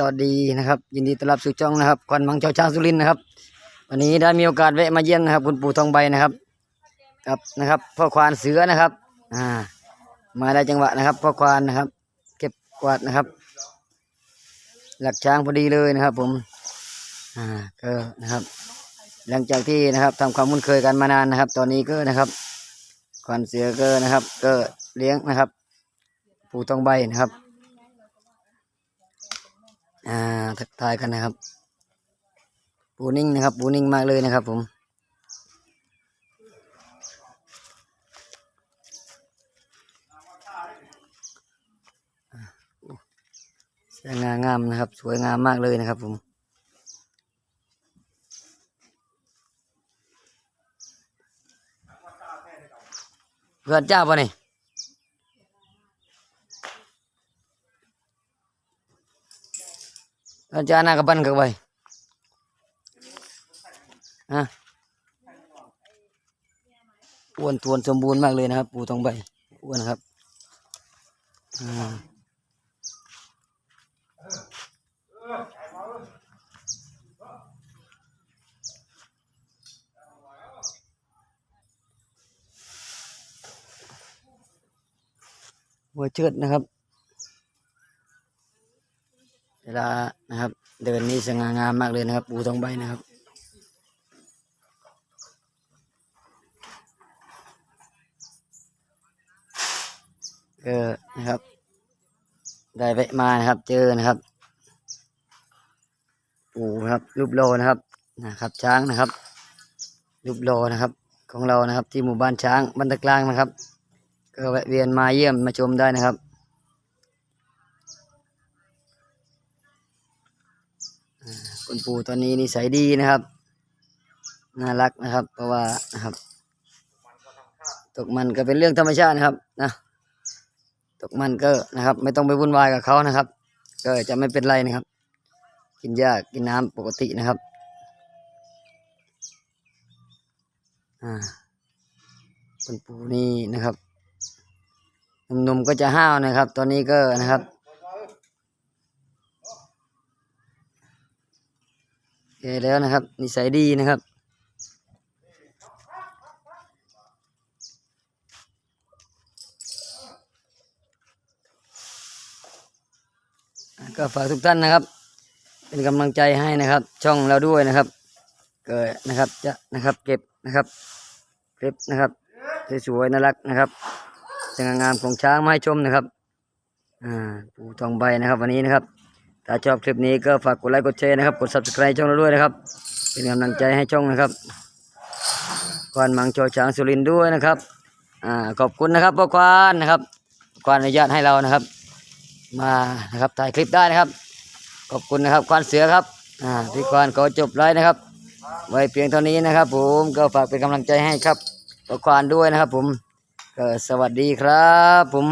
สวัสดีนะครับ ยินดีต้อนรับสู่ช่องนะครับควันมังเจ้าช้างสุรินนะครับ วันนี้ได้มีโอกาสแวะมาเยี่ยมนะครับ คุณปู่ทองใบนะครับครับนะครับพ่อควานเสือนะครับอ่ามาได้จังหวะนะครับพ่อควานนะครับ เก็บกวาดนะครับ หลักช้างพอดีเลยนะครับ ผมอ่าก็นะครับ หลังจากที่นะครับทำความคุ้นเคยกันมานานนะครับ ตอนนี้ก็นะครับควานเสือก็นะครับ ก็เลี้ยงนะครับ ปู่ทองใบนะครับ อ่าทักทายกันนะครับ ปูนิ่งนะครับ ปูนิ่งมากเลยนะครับ ผมสวยงามงามนะครับ สวยงามมากเลยนะครับ ผมเพื่อนเจ้าปะนี่ Ano dyan nakaban ka ba? Ha? อ้วนทวนสมบูรณ์มากเลยนะครับ ปูทองใบอ้วนครับหัวเชิดนะครับ เวลานะครับ เดินนี่สง่างามมากเลยนะครับ ปูทองใบนะครับ ก็นะครับ ได้แวะมานะครับ เจอนะครับ ปูนะครับรูปโลนะครับนะครับ ช้างนะครับรูปโลนะครับ ของเรานะครับ ที่หมู่บ้านช้างบ้านตะกลางนะครับ ก็แวะเวียนมาเยี่ยมมาชมได้นะครับ คุณปู่ตอนนี้นิสัยดีนะครับ น่ารักนะครับ เพราะว่านะครับ ตกมันก็เป็นเรื่องธรรมชาตินะครับนะตกมันก็นะครับ ไม่ต้องไปวุ่นวายกับเขานะครับ ก็จะไม่เป็นไรนะครับ กินหญ้ากินน้ำปกตินะครับอ่าคุณปู่นี่นะครับหนุ่มๆก็จะห้าวนะครับ ตอนนี้ก็นะครับ แก่แล้วนะครับ นิสัยดีนะครับก็ฝากทุกท่านนะครับ เป็นกำลังใจให้นะครับ ช่องเราด้วยนะครับ เกิดนะครับจะนะครับเก็บนะครับคลิปนะครับสวยๆน่ารักนะครับสง่างามของช้างมาให้ชมนะครับอ่าปูทองใบนะครับ วันนี้นะครับ ถ้าชอบคลิปนี้ก็ฝากกดไลค์กดแชร์นะครับ กด subscribe ช่องเราด้วยนะครับ เป็นกำลังใจให้ช่องนะครับควานมังโจช้างสุรินด้วยนะครับอ่าขอบคุณนะครับพ่อควานนะครับควานอนุญาตให้เรานะครับ มานะครับถ่ายคลิปได้นะครับ ขอบคุณนะครับควานเสือครับอ่าพี่ควานขอจบไลฟ์นะครับ ไว้เพียงเท่านี้นะครับ ผมก็ฝากเป็นกำลังใจให้ครับพ่อควานด้วยนะครับ ผมก็สวัสดีครับ ผม